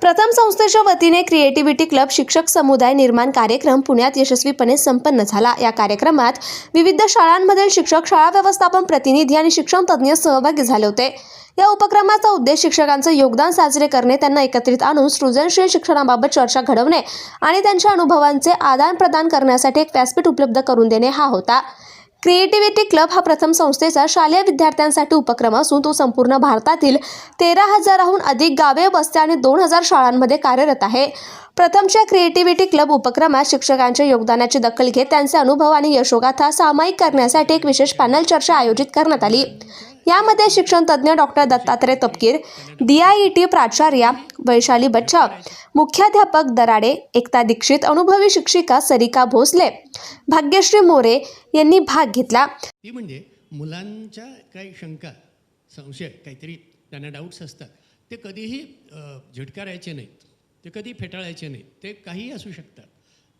प्रथम संस्थेच्या वतीने क्रिएटिव्हिटी क्लब शिक्षक समुदाय निर्माण कार्यक्रम पुण्यात यशस्वीपणे संपन्न झाला. या कार्यक्रमात विविध शाळांमधील शिक्षक शाळा व्यवस्थापन प्रतिनिधी आणि शिक्षण तज्ज्ञ सहभागी झाले होते. या उपक्रमाचा उद्देश शिक्षकांचं योगदान साजरे करणे त्यांना एकत्रित आणून सृजनशील शिक्षणाबाबत चर्चा घडवणे आणि त्यांच्या अनुभवांचे आदान प्रदान करण्यासाठी एक व्यासपीठ उपलब्ध करून देणे हा होता. क्रिएटिव्हिटी क्लब हा प्रथम संस्थेचा शालेय विद्यार्थ्यांसाठी उपक्रम असून तो संपूर्ण भारतातील तेरा हजाराहून अधिक गावे वस्त्या आणि दोन हजार शाळांमध्ये कार्यरत आहे. प्रथमच्या क्रिएटिव्हिटी क्लब उपक्रमात शिक्षकांच्या योगदानाची दखल घेत त्यांचे अनुभव आणि यशोगाथा सामायिक करण्यासाठी एक विशेष पॅनल चर्चा आयोजित करण्यात आली. यामध्ये शिक्षण तज्ज्ञ doctor Dattatray Tapkir D I E T प्राचार्या वैशाली बच्चा मुख्याध्यापक दराडे एकता दीक्षित अनुभवी शिक्षिका सरिका भोसले भाग्यश्री मोरे यांनी भाग घेतला. ती म्हणजे मुलांच्या काही शंका संशय काहीतरी त्यांना डाऊट्स असतात. ते कधीही अ, नाहीत. ते कधी फेटाळायचे नाहीत. ते काहीही असू शकतात.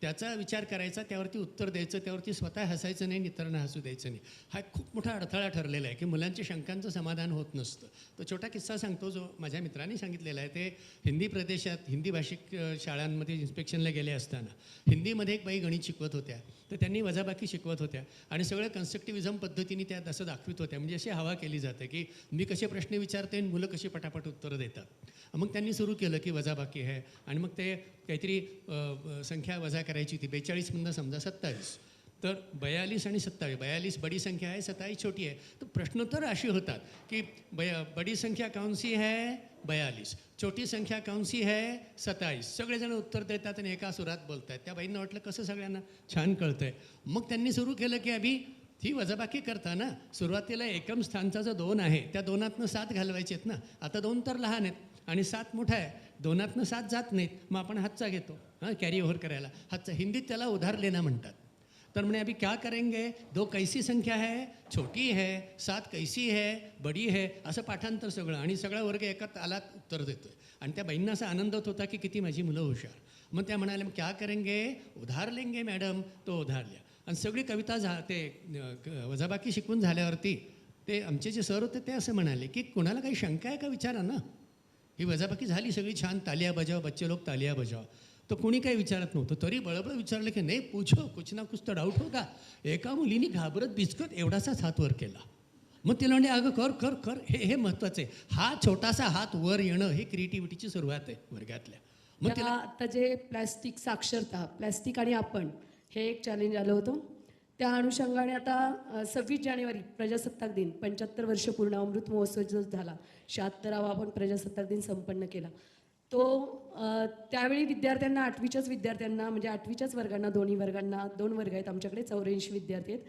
त्याचा विचार करायचा त्यावरती उत्तर द्यायचं त्यावरती स्वतः हसायचं नाही इतरांना हसू द्यायचं नाही. हा एक खूप मोठा अडथळा ठरलेला आहे की मुलांच्या शंकांचं समाधान होत नसतं. तो छोटा किस्सा सांगतो जो माझ्या मित्रांनी सांगितलेला आहे. ते हिंदी प्रदेशात हिंदी भाषिक शाळांमध्ये इन्स्पेक्शनला गेले असताना हिंदीमध्ये एक बाई गणित शिकवत होत्या. तर त्यांनी वजाबाकी शिकवत होत्या आणि सगळं कन्स्ट्रक्टिव्हिझम पद्धतीने त्यात असं दाखवित होत्या. म्हणजे अशी हवा केली जाते की मी कसे प्रश्न विचारते आणि मुलं कशी पटापट उत्तरं देतात. मग त्यांनी सुरू केलं की वजाबाकी आहे आणि मग ते काहीतरी संख्या वजा करायची होती. बेचाळीसमधनं समजा सत्तावीस. तर बयालीस आणि सत्तावीस. बयालीस बडी संख्या आहे सत्तावीस छोटी आहे. तर प्रश्नोत्तर अशी होतात की बया बडी संख्या कौन सी है बयालीस. छोटी संख्या कौन सी है सत्तावीस. सगळेजण उत्तर देतात आणि एका सुरात बोलत आहेत त्या बाईंना वाटलं कसं सगळ्यांना? छान कळतंय. मग त्यांनी सुरू केलं की अभि ही वजाबाकी करताना सुरुवातीला एकम स्थानचा जो दोन आहे त्या दोनातनं सात घालवायचे आहेत ना? आता दोन तर लहान आहेत आणि सात मोठा आहे. दोनातनं सात जात नाहीत मग आपण हातचा घेतो हां कॅरी ओव्हर करायला. हातचा हिंदीत त्याला उधार लेना म्हणतात. तर म्हणे अभी क्या करेंगे? दो कैसी संख्या है? छोटी है सात कैसी है बडी है? असं पाठांतर सगळं. आणि सगळा वर्ग एका तालात उत्तर देतोय. आणि त्या बहिणींना असा आनंद होत होता की किती माझी मुलं हुशार. मग त्या म्हणाल्या मग क्या करेंगे? उधार लेंगे मॅडम तो उधार लिया. आणि सगळी कविता झा ते वजाबाकी शिकून झाल्यावरती ते आमचे जे सर होते ते असं म्हणाले की कोणाला काही शंका आहे का विचारा ना ही वजाबाकी झाली सगळी छान तालिया बजाव बच्चे लोक तालिया बजाव. तर कोणी काही विचारत नव्हतं तरी बळबळ विचारलं की नाही पूछो कुछ ना कुछ तर डाऊट होता एका मुलीने घाबरत बिचकत एवढासाच हात वर केला. मग तिला म्हणजे अगं कर कर कर. हे हे महत्त्वाचं आहे. हा छोटासा हात वर येणं हे क्रिएटिव्हिटीची सुरुवात आहे वर्गातल्या. मग तिला आता जे प्लॅस्टिक साक्षरता प्लॅस्टिक आणि आपण हे एक चॅलेंज आलं होतं. त्या अनुषंगाने आता सव्वीस जानेवारी प्रजासत्ताक दिन पंच्याहत्तर वर्ष पूर्ण अमृत महोत्सव जो झाला शहात्तरावा आपण प्रजासत्ताक दिन संपन्न केला. तो त्यावेळी विद्यार्थ्यांना आठवीच्याच विद्यार्थ्यांना म्हणजे आठवीच्याच वर्गांना दोन्ही वर्गांना दोन वर्ग आहेत आमच्याकडे चौऱ्याऐंशी विद्यार्थी आहेत.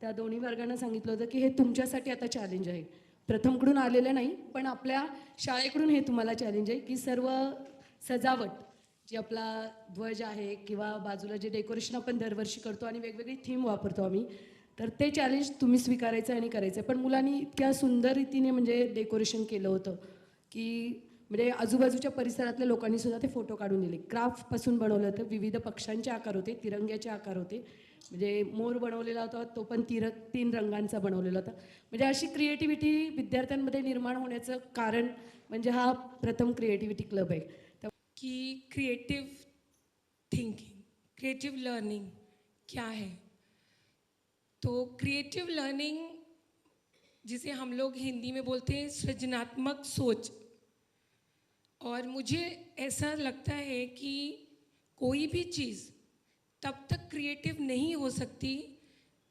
त्या दोन्ही वर्गांना सांगितलं होतं की हे तुमच्यासाठी आता चॅलेंज आहे. प्रथमकडून आलेलं नाही पण आपल्या शाळेकडून हे तुम्हाला चॅलेंज आहे की सर्व सजावट जी आपला ध्वज आहे किंवा बाजूला जे डेकोरेशन आपण दरवर्षी करतो आणि वेगवेगळी थीम वापरतो आम्ही तर ते चॅलेंज तुम्ही स्वीकारायचं आणि करायचं पण मुलांनी इतक्या सुंदर रीतीने म्हणजे डेकोरेशन केलं होतं की म्हणजे आजूबाजूच्या परिसरातल्या लोकांनी सुद्धा ते फोटो काढून दिले. क्राफ्टपासून बनवलं होतं विविध पक्ष्यांचे आकार होते तिरंग्याचे आकार होते. म्हणजे मोर बनवलेला होता तो पण तिर तीन रंगांचा बनवलेला होता. म्हणजे अशी क्रिएटिव्हिटी विद्यार्थ्यांमध्ये निर्माण होण्याचं कारण म्हणजे हा प्रथम क्रिएटिव्हिटी क्लब आहे. कि क्रिएटिव थिंकिंग क्रिएटिव लर्निंग क्या है? तो क्रिएटिव लर्निंग जिसे हम लोग हिंदी में बोलते हैं सृजनात्मक सोच। और मुझे ऐसा लगता है कि कोई भी चीज़ तब तक क्रिएटिव नहीं हो सकती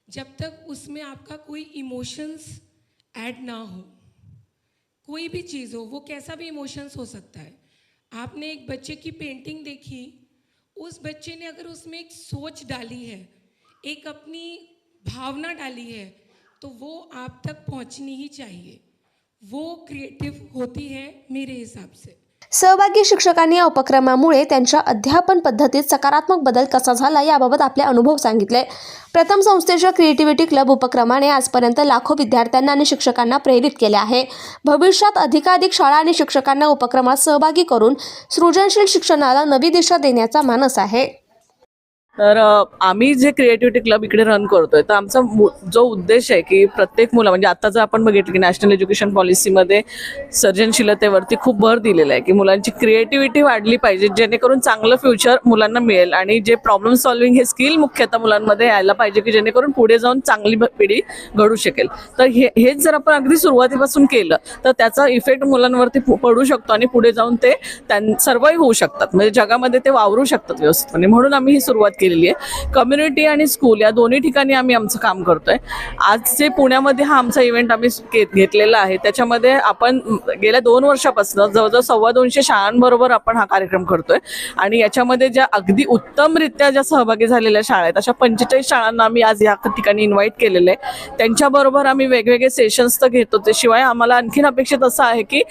जब तक उसमें आपका कोई इमोशंस ऐड ना हो। कोई भी चीज़ हो, वो कैसा भी इमोशंस हो सकता है। आपने एक बच्चे की पेंटिंग देखी, उस बच्चे ने अगर उसमें एक सोच डाली है, एक अपनी भावना डाली है तो वो आप तक पहुंचनी ही चाहिए। वो क्रिएटिव होती है मेरे हिसाब से। सहभागी शिक्षकांनी या उपक्रमामुळे त्यांच्या अध्यापन पद्धतीत सकारात्मक बदल कसा झाला याबाबत आपले अनुभव सांगितले. प्रथम संस्थेच्या क्रिएटिव्हिटी क्लब उपक्रमाने आजपर्यंत लाखो विद्यार्थ्यांना आणि शिक्षकांना प्रेरित केले आहे. भविष्यात अधिकाधिक शाळा आणि शिक्षकांना उपक्रमात सहभागी करून सृजनशील शिक्षणाला नवी दिशा देण्याचा मानस आहे. तर आम्ही जे क्रिएटिव्हिटी क्लब इकडे रन करतोय तर आमचा मु- जो उद्देश आहे की प्रत्येक मुलं म्हणजे आता जर आपण बघितलं की नॅशनल एज्युकेशन पॉलिसीमध्ये सर्जनशीलतेवरती खूप भर दिलेला आहे की मुलांची क्रिएटिव्हिटी वाढली पाहिजे जेणेकरून चांगलं फ्युचर मुलांना मिळेल आणि जे प्रॉब्लेम सॉल्विंग हे स्किल मुख्यतः मुलांमध्ये यायला पाहिजे की जेणेकरून पुढे जाऊन चांगली पिढी घडू शकेल. तर हे हेच जर आपण अगदी सुरुवातीपासून केलं तर त्याचा इफेक्ट मुलांवरती पडू शकतो आणि पुढे जाऊन ते त्यां सर्वही होऊ शकतात. म्हणजे जगामध्ये ते वावरू शकतात व्यवस्थितपणे म्हणून आम्ही ही सुरुवात केलेली आहे. कम्युनिटी आणि स्कूल या दोन्ही ठिकाणी आम्ही आमचं काम करतोय. आज जे पुण्यामध्ये हा आमचा इव्हेंट आम्ही घेतलेला आहे त्याच्यामध्ये आपण गेल्या दोन वर्षापासून जवळजवळ सव्वा दोनशे शाळांबरोबर आपण हा कार्यक्रम करतोय. आणि याच्यामध्ये ज्या अगदी उत्तमरित्या ज्या सहभागी झालेल्या शाळा आहेत अशा पंचेचाळीस शाळांना आम्ही आज या ठिकाणी इन्व्हाइट केलेलं आहे. त्यांच्याबरोबर आम्ही वेगवेगळे सेशन्स तर घेतो ते शिवाय आम्हाला आणखीन अपेक्षित असं आहे की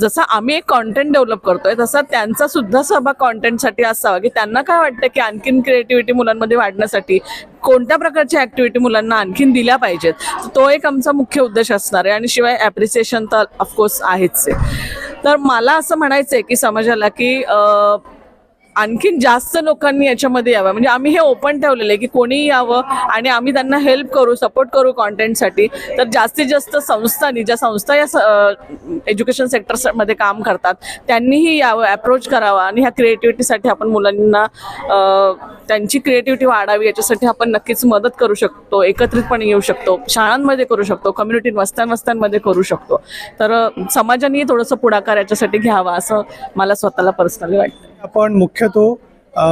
जसा आम्ही एक कॉन्टेंट डेव्हलप करतोय तसा त्यांचा सुद्धा सहभाग कॉन्टेंटसाठी असावा. की त्यांना काय वाटतं की आणखीन क्रिएटिव्हिटी मुलांमध्ये वाढण्यासाठी कोणत्या प्रकारच्या ऍक्टिव्हिटी मुलांना आणखीन दिल्या पाहिजेत? तो एक आमचा मुख्य उद्देश असणार आहे आणि शिवाय ॲप्रिसिएशन तर ऑफकोर्स आहेच आहे. तर मला असं म्हणायचं आहे की समाजाला की आणखीन जास्त लोकांनी याच्यामध्ये यावं. म्हणजे आम्ही हे ओपन ठेवलेलं आहे की कोणीही यावं आणि आम्ही त्यांना हेल्प करू सपोर्ट करू कॉन्टेंटसाठी तर जास्तीत जास्त संस्थांनी ज्या संस्था या एज्युकेशन सेक्टरमध्ये काम करतात त्यांनीही यावं अप्रोच करावा आणि ह्या क्रिएटिव्हिटीसाठी आपण मुलांना त्यांची क्रिएटिव्हिटी वाढावी याच्यासाठी आपण नक्कीच मदत करू शकतो एकत्रितपणे येऊ शकतो शाळांमध्ये करू शकतो कम्युनिटी वस्त्यां वस्त्यांमध्ये करू शकतो. तर समाजानेही थोडंसं पुढाकार याच्यासाठी घ्यावा असं मला स्वतःला पर्सनली वाटतं. आपण मुख्यतो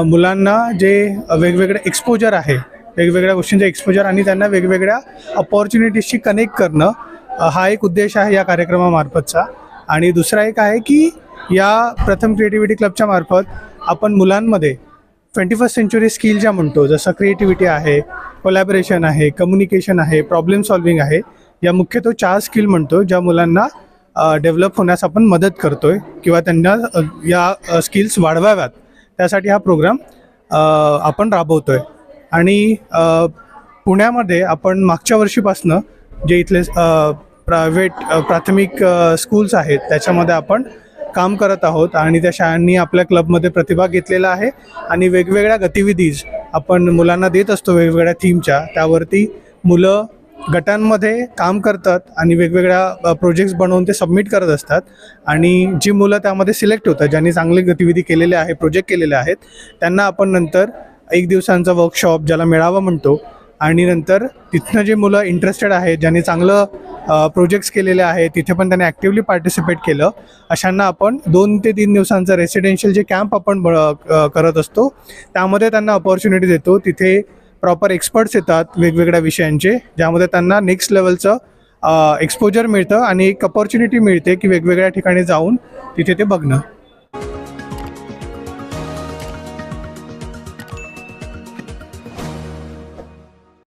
मुलांना जे वेगवेगळे एक्सपोजर आहे वेगवेगळ्या गोष्टींचे एक्सपोजर आणि त्यांना वेगवेगळ्या अपॉर्च्युनिटीजशी कनेक्ट करणं हा एक उद्देश आहे या कार्यक्रमामार्फतचा. आणि दुसरा एक आहे की या प्रथम क्रिएटिव्हिटी क्लबच्या मार्फत आपण मुलांमध्ये ट्वेंटी फर्स्ट सेंचुरी स्किल ज्या म्हणतो जसं क्रिएटिव्हिटी आहे कोलॅबरेशन आहे कम्युनिकेशन आहे प्रॉब्लेम सॉल्विंग आहे या मुख्यतः चार स्किल म्हणतो ज्या मुलांना डेव्हलप होण्यास आपण मदत करतोय किंवा त्यांना या स्किल्स वाढवाव्यात. त्यासाठी हा प्रोग्राम आपण आपण राबवतोय. आणि पुण्यामध्ये आपण मागच्या वर्षीपासनं जे इथले प्रायव्हेट प्राथमिक स्कूल्स आहेत त्याच्यामध्ये आपण काम करत आहोत आणि त्या शाळांनी आपल्या क्लबमध्ये प्रतिभाग घेतलेला आहे आणि वेगवेगळ्या गतिविधीज आपण मुलांना देत असतो वेगवेगळ्या थीमच्या त्यावरती मुलं गटांमध्ये काम करतात आणि वेगवेगळ्या प्रोजेक्ट्स बनवून ते सबमिट करत असतात. आणि जी मुलं त्यामध्ये सिलेक्ट होतात ज्यांनी चांगली गतिविधी केलेल्या आहे प्रोजेक्ट केलेले आहेत त्यांना आपण नंतर एक दिवसांचा वर्कशॉप ज्याला मेळावा म्हणतो आणि नंतर तिथनं जे मुलं इंटरेस्टेड आहेत ज्यांनी चांगलं प्रोजेक्ट्स केलेले आहेत तिथे पण त्यांनी ॲक्टिवली पार्टिसिपेट केलं अशांना आपण दोन ते तीन दिवसांचं रेसिडेन्शियल जे कॅम्प आपण ब- करत असतो त्यामध्ये त्यांना अपॉर्च्युनिटी देतो. तिथे प्रॉपर एक्सपर्ट्स येतात वेगवेगळ्या विषयांचे ज्यामध्ये त्यांना नेक्स्ट लेवलचं एक्सपोजर मिळतं आणि एक अपॉर्च्युनिटी मिळते की वेगवेगळ्या ठिकाणी जाऊन तिथे ते बघणं.